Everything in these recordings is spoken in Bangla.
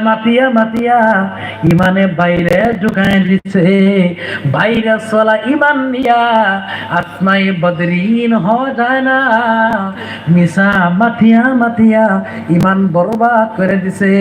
মাতিয়া মাতিয়া ইমানে বাইরে দিছে। বাইরে চলা ইমান নিয়া আত্মাই বদরিন হ যায় না। মিশা মাতিয়া মাতিয়া ইমান বরবাদ করে দিছে।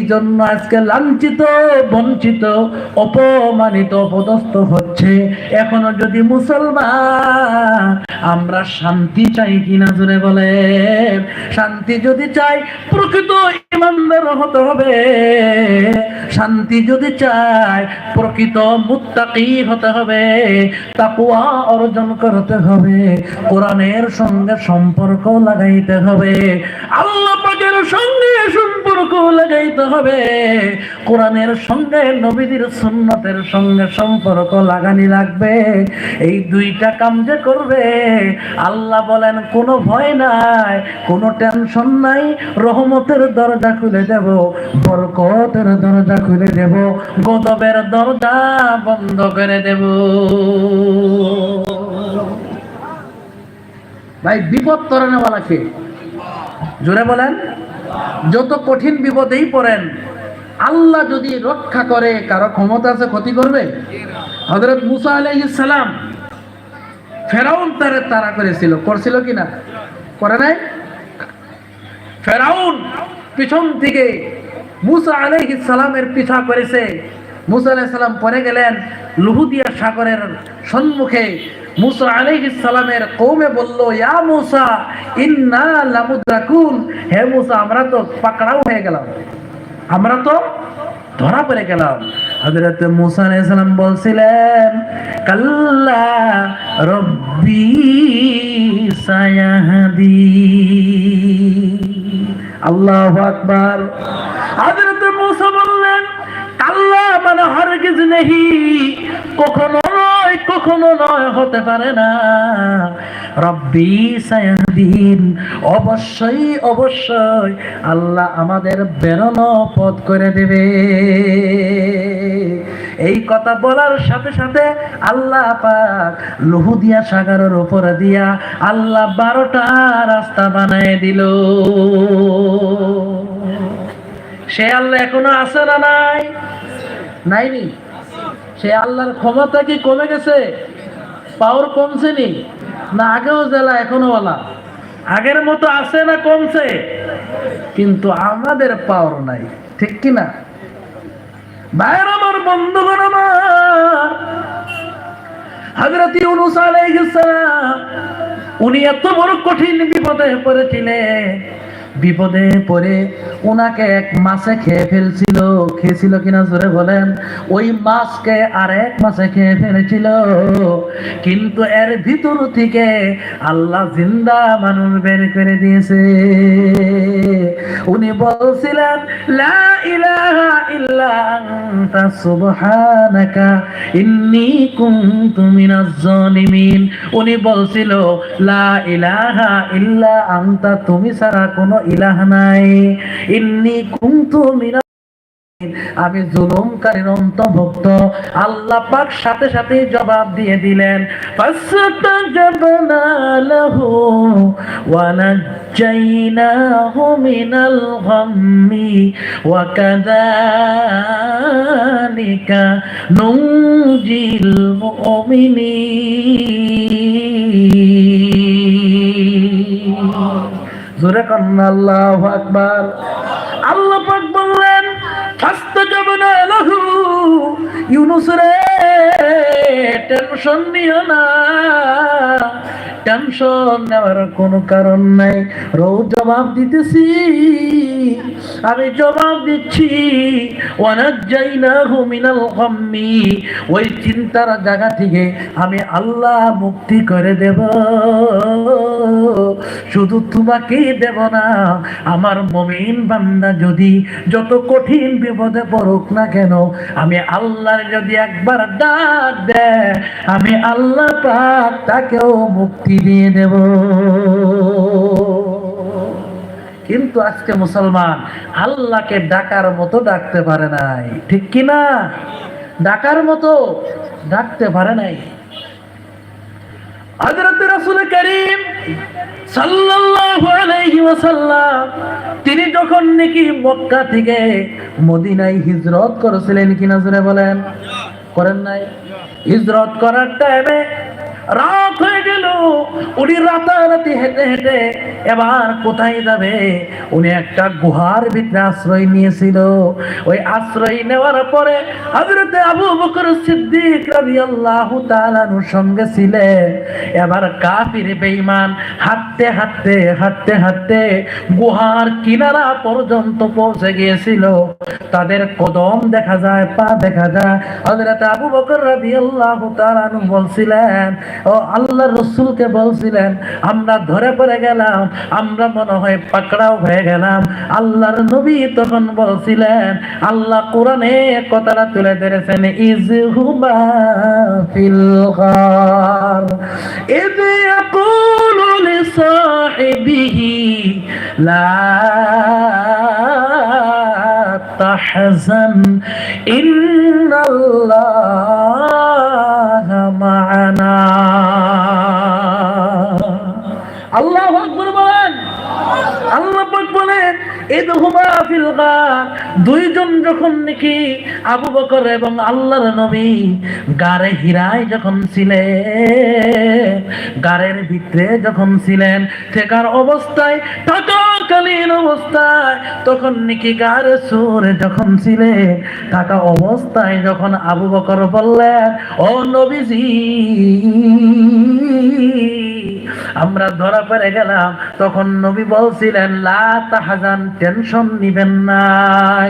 এই জন্য আজকে লাঞ্ছিত, বঞ্চিত, অপমানিত, অপদস্থ হচ্ছে এখনও যদি মুসলমান, আমরা শান্তি চাই কিনা জোরে বলে শান্তি যদি চাই, প্রকৃত ইমানদার হতে হবে। শান্তি যদি চাই, প্রকৃত মুত্তাকি হতে হবে। তাকুয়া অর্জন করতে হবে। কোরআনের সঙ্গে সম্পর্ক লাগাইতে হবে। আল্লাহ পাকের সঙ্গে সম্পর্ক লাগাইতে হবে। কোরআনের সঙ্গে, নবীদের সঙ্গে সম্পর্ক লাগানি লাগবে। এই দুইটা কাম যে করবে, আল্লাহ বলেন, কোনো ভয় নাই, কোনো টেনশন নাই, রহমতের দরজা খুলে দেব, বরকতের দরজা খুলে দেব, গদবের দরজা বন্ধ করে দেব। ভাই, বিপদ তরণেওয়ালা কে? জোরে বলেন। যত কঠিন বিপদেই পড়েন, আল্লাহ যদি রক্ষা করে, কারও ক্ষমতা আছে, ক্ষতি করবে? হজরত মুসা আলাইহিস সালাম, ফেরাউন তারে তারা করেছিল। করছিল কি না? করে নাই? ফেরাউন পিছন থেকে মুসা আলাইহিস সালামের পিছা করেছে। মুসা আলাইহিস সালাম পরে গেলেন, লুহুদিয়া সাগরের সম্মুখে ধরা পড়ে গেলাম। বলছিলেন, কাল্লা রব্বি সায়াহদি। আল্লাহু আকবার। হযরত মুসা বললেন আল্লাহ মানে হরগিজ নেহি, কখনো কখনো নয়, হতে পারে না। রব্বি সায়াদিন অবশ্যই অবশ্যই আল্লাহ আমাদের বেরোনো পথ করে দেবে। এই কথা বলার সাথে সাথে আল্লাহ পাক লুহুদিয়া সাগরের উপরে দিয়া আল্লাহ বারোটা রাস্তা বানায় দিল। সে আল্লাহ এখনও আছে না নাই? নাইনি? সে আল্লাহর ক্ষমতা কি কমে গেছে? পাওয়ার কমছে নি? আগেও জেলা এখনও বলা আগের মতো আছে না কমছে? কিন্তু আমাদের পাওয়ার নাই, ঠিক কি না? বাইর আমার বন্ধুগণ আমার, হযরত ইউনূস উনি এত বড় কঠিন বিপদে পড়েছিলেন। বিপদে পড়ে ওনাকে এক মাসে খেয়ে ফেলছিল। খেয়েছিল কিনা জোরে বলেন? ওই মাছকে আর এক মাসে খেয়ে ফেলেছিল। কিন্তু এর ভিতর থেকে আল্লাহ জিন্দা মানুষ বের করে দিয়েছে। উনি বলছিলেন, লা ইলাহা ইল্লা সুবহানাকা উনি বলছিল, লা ইলাহা ইল্লা আনতা, তুমি ছাড়া কোনো ইলাহ নাই। ইন্নী কুনতু মিনাজ আমি জুলুমকারীর অন্তর্ভুক্ত। আল্লাহ পাক সাথে সাথে জবাব দিয়ে দিলেন, ফাসতাজাবনা লাহু জোরে কান্না আল্লাহ আকবার। আল্লাহ পাক বললেন ফাস্তাজাবনা টেনশন নিও না। টেনশন নেওয়ার কোনো কারণ নাই। রৌ জবাব দিতেছি, আমি জবাব দিচ্ছি, ওয়ানাজ্জাইনাহু মিনাল গাম্মি, ওই চিন্তার জায়গা থেকে আমি আল্লাহ মুক্তি করে দেব। শুধু তোমাকে দেব না, আমার মমিন বান্দা যদি যত কঠিন বিপদে পড়ুক না কেন, আমি আল্লাহর যদি একবার ডাক দেয় আমি আল্লাহ পাক তাকেও মুক্তি দিয়ে দেব। কিন্তু আজকে মুসলমান আল্লাহকে ডাকার মতো ডাকতে পারে নাই। ঠিক কি না? ডাকার মতো ডাকতে পারে নাই। তিনি যখন নাকি মক্কা থেকে মদিনায় হিজরত করেছিলেন কিনা জোরে বলেন। করেন নাই। হিজরত করার টাইমে রাত হয়ে গেল। উনি রাতারাতি হেঁটে হেঁটে এবার কোথায় যাবে? উনি একটা গুহার ভিতরে আশ্রয় নিয়েছিল। ওই আশ্রয় নেওয়ার পরে হযরতে আবু বকর সিদ্দিক রাদিয়াল্লাহু তাআলার সঙ্গে ছিলেন। এবার কাফির বেঈমান হাঁটতে হাঁটতে হাঁটতে হাঁটতে গুহার কিনারা পর্যন্ত পৌঁছে গিয়েছিল। তাদের কদম দেখা যায়, পা দেখা যায়। হযরত আবু বকর রাদিয়াল্লাহু তাআলা বলছিলেন ও আল্লাহ রসুলকে বলছিলেন, আমরা ধরে পড়ে গেলাম, আমরা মনে হয় পাকড়াও হয়ে গেলাম। আল্লাহর নবী তখন বলছিলেন, আল্লাহ কোরআনে কথাটা তুলে ধরেছেন ইজ হুমা ফিল দুইজন যখন নাকি আবু বকর এবং আল্লাহর নবী যখন ছিলেন, গারের ভিতরে যখন ছিলেন অবস্থায়, থাকাকালীন অবস্থায়, তখন নাকি গারে সুরে যখন ছিলেন, থাকা অবস্থায় যখন আবু বকর বললেন, ও নবীজি আমরা ধরা পড়ে গেলাম। তখন নবী বলছিলেন, লা তাহাজান, টেনশন নিবেন না।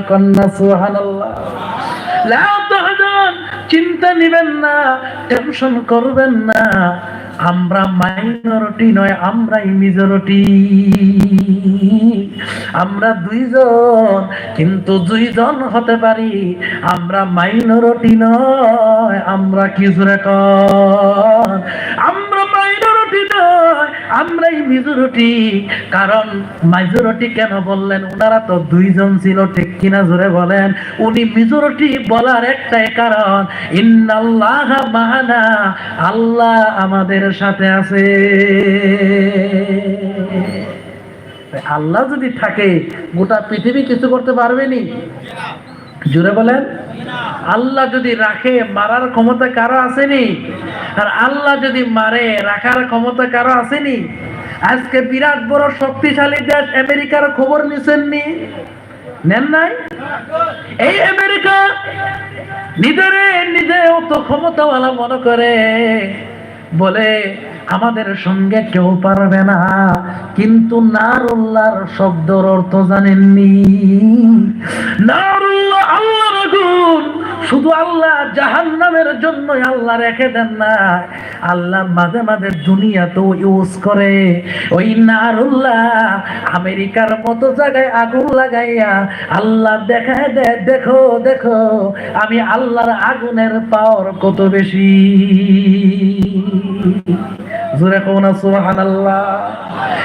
কন্যা, সুবহানাল্লাহ। লা তাহাজান, চিন্তা নিবেন না, টেনশন করবেন না। আমরা মাইনরিটি নয়, আমরাই মেজরিটি। আমরা দুইজন, কিন্তু দুইজন হতে পারি। আমরা মাইনরিটি নয়, আমরা কি জোরে আমরা আমরাই মেজরিটি। কারণ মেজরিটি কেন বললেন? ওনারা তো দুইজন ছিল, ঠিক কিনা জোরে বলেন? উনি মেজরিটি বলার একটাই কারণ, ইন্নাল্লাহ মাহানা, আল্লাহ আমাদের সাথে আছে। আল্লাহ যদি থাকে, গোটা পৃথিবী কিছু করতে পারবেনি জুড়ে বলেন। আল্লাহ যদি রাখে, মারার ক্ষমতা কারও আসেনি? আর আল্লাহ যদি মারে, রাখার ক্ষমতা কারও আসেনি? আজকে বিরাট বড় শক্তিশালী দেশ আমেরিকার খবর নিছেননি? নেন নাই? এই আমেরিকা নিজেরে নিজে অত ক্ষমতাওয়ালা মনে করে। বলে আমাদের সঙ্গে কেউ পারবে না। কিন্তু নারুল্লাহর শব্দর অর্থ জানেননি। নারুল্লাহ আল্লাহর আগুন। শুধু আল্লাহ জাহান নামের জন্য আল্লাহ রেখে দেন না। আল্লাহ মাঝে মাঝে দুনিয়াতেও ইউজ করে। ওই নারুল্লাহ আমেরিকার মতো জায়গায় আগুন লাগাইয়া আল্লাহ দেখায় দে, দেখো দেখো, আমি আল্লাহর আগুনের পাওয়ার কত বেশি। জোরে কোন সুবহানাল্লাহ।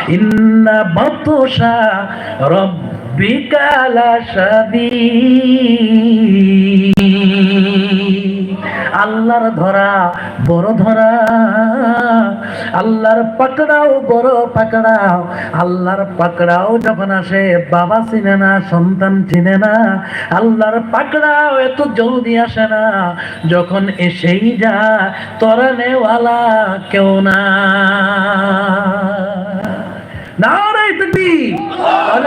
ইন্না বাতুশা রব্বিকা লাশাদীদ আল্লাহর ধরা বড় ধরা, আল্লাহর পাকড়াও বড় পাকড়াও আল্লাহর পাকড়াও যখন আসে, বাবা চিনে না, সন্তান চিনে না, আল্লাহর পাকড়াও এত জলদি আসে না, যখন এসেই যা তরানেওয়ালা কেউ না।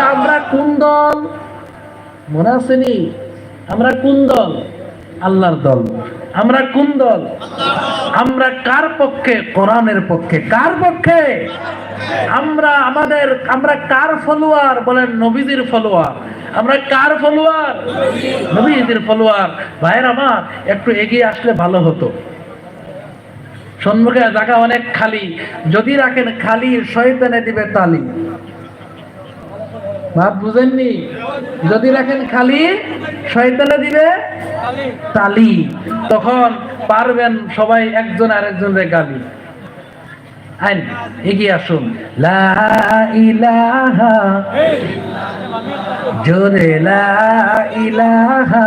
আমরা কোন দল? মনে আসেনি আমরা কোন দল? আল্লাহর দল। আমরা কোন দল? আমরা কার পক্ষে? কোরআনের পক্ষে। কার পক্ষে? আমরা আমাদের, আমরা কার ফলোয়ার? বলেন নবীজির ফলোয়ার। আমরা কার ফলোয়ার? নবীজির ফলোয়ার। ভাইয়ের আমার, একটু এগিয়ে আসলে ভালো হতো। সম্মুখে জায়গা অনেক খালি। যদি রাখেন খালি, শয়তানে দিবে তালি। ভাব বুঝেননি? যদি রাখেন খালি, শয়তানে দিবে তালি। তখন পারবেন সবাই একজন আরেকজনের গালি। আইন, এগিয়ে আসুন। লা ইলাহা জোরে, লা ইলাহা।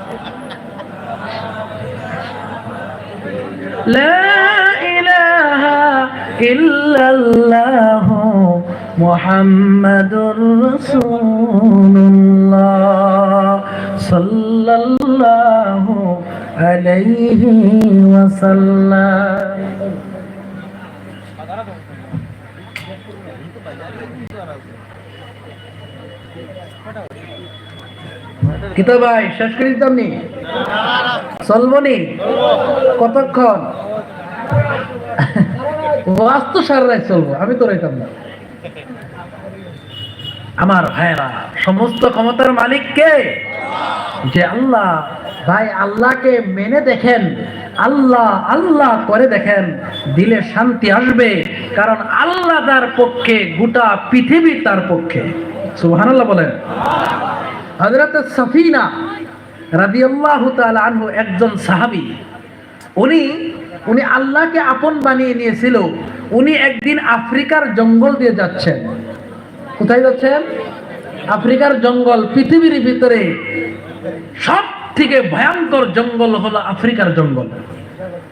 لا إله إلا الله محمد رسول الله صلى الله عليه وسلم Thank you. কিতো ভাই শেষ করে দিতাম নি? চলবো নি কতক্ষণ চলবো, আমি তো রইতাম না। আমার ভাইরা সমস্ত ক্ষমতার মালিক কে? যে আল্লাহ, ভাই আল্লাহকে মেনে দেখেন, আল্লাহ আল্লাহ করে দেখেন, দিলে শান্তি আসবে, কারণ আল্লাহ তার পক্ষে, গোটা পৃথিবী তার পক্ষে। সুবহানাল্লাহ বলেন। হযরত সাফিনা রাদিয়াল্লাহু তাআলা আনহু একজন সাহাবী। উনি উনি আল্লাহকে আপন বানিয়ে নিয়েছিল। উনি একদিন আফ্রিকার জঙ্গল দিয়ে যাচ্ছেন। কোথায় যাচ্ছেন? আফ্রিকার জঙ্গল, পৃথিবীর ভিতরে সব থেকে ভয়ঙ্কর জঙ্গল হলো আফ্রিকার জঙ্গল।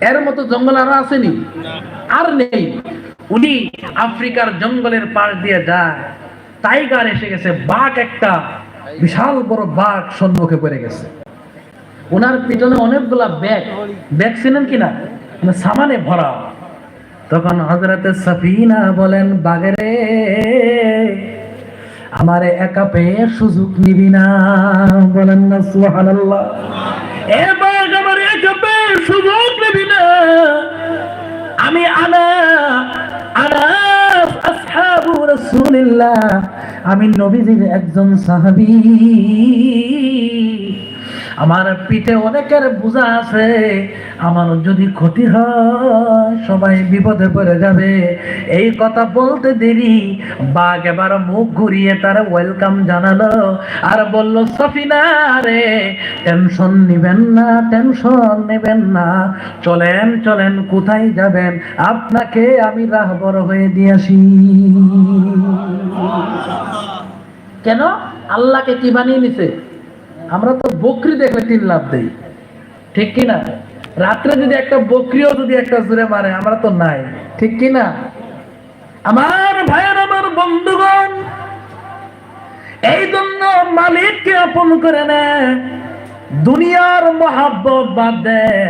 এর মতো জঙ্গল আরও আসেনি? আর নেই। উনি আফ্রিকার জঙ্গলের পাশ দিয়ে যায়। টাইগার এসে গেছে, বাঘ একটা বিশাল বড় বাঘ সম্মুখে পড়ে গেছে। ওনার পিছনে অনেকগুলা ব্যাগ। ব্যাগ ছিলেন কিনা মানে সামানে ভরা। তখন হজরতে সাফিনা বলেন বাগেরে আমারে একা পেয়ে সুযোগ নিবি না। বলেন না, সুবহানাল্লাহ। এ বাগ আমারে একা পেয়ে সুযোগ নিবি না। আমি আনা আনা, আসহাবু আমি নবীজির একজন সাহাবী। আমার পিঠে অনেকের বোঝা আছে। আমার যদি ক্ষতি হয়, সবাই বিপদে পড়ে যাবে। এই কথা বলতে দেরি। বাঘ এবার মুখ ঘুরিয়ে তার ওয়েলকাম জানালো আর বলল, সফিনা রে টেনশন নিবেন না টেনশন নেবেন না। চলেন চলেন, কোথায় যাবেন? আপনাকে আমি রাহবর হয়ে দিয়ে আসি। কেন? আল্লাহকে কি বানিয়ে নিছে? আমরা তো বকরি দেখলে তিন লাভ দেই। ঠিক কিনা? রাত্রে যদি একটা বকরিও যদি একটা জুড়ে মারে, আমরা তো নাই। ঠিক কিনা? আমার ভাইয়ের, আমার বন্ধুগণ এই জন্য মালিককে আপন করে নেয় দুনিয়ার মহাব্বত বাদ দেয়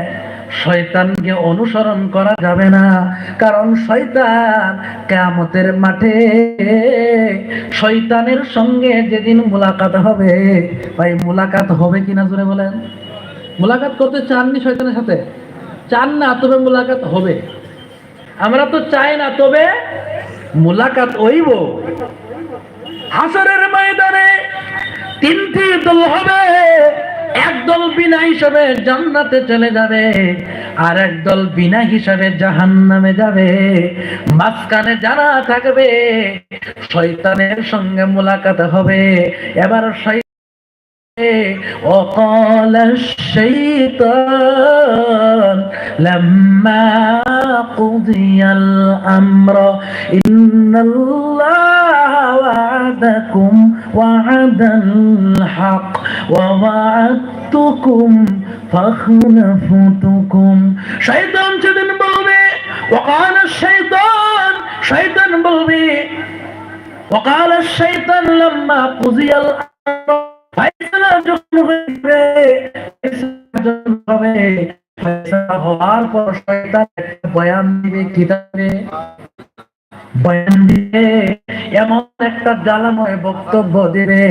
শয়তানকে অনুসরণ করা যাবে না। কারণ শয়তান কেয়ামতের মাঠে শয়তানের সঙ্গে যেদিন মুলাকাত হবে, ভাই মুলাকাত হবে কিনা জোরে বলেন? মুলাকাত করতে চাননি শয়তানের সাথে? চান না, তবে মুলাকাত হবে। আমরা তো চাই না, তবে মুলাকাত হইব। হাসরের ময়দানে তিনটি দল হবে। একদল বিনা হিসাবে জান্নাতে চলে যাবে আর একদল বিনা হিসাবে জাহান্নামে যাবে মাঝখানে যারা থাকবে শয়তানের সঙ্গে মোলাকাত হবে এবার শয় وقال الشيطان لما قضي الأمر إن الله وعدكم وعد الحق ووعدتكم فخلفتكم شيطان সেদিন বলবে وقال الشيطان شيطان বলবে وقال الشيطان لما قضي الأمر ফয়সালা যখন হইবে ফয়সালা যখন হবে ফয়সালা হওয়ার পর শয়তান একটা বয়ান দিবে কিতাবে বয়ান দিবে এমন একটা জ্বালাময় বক্তব্য দিবে।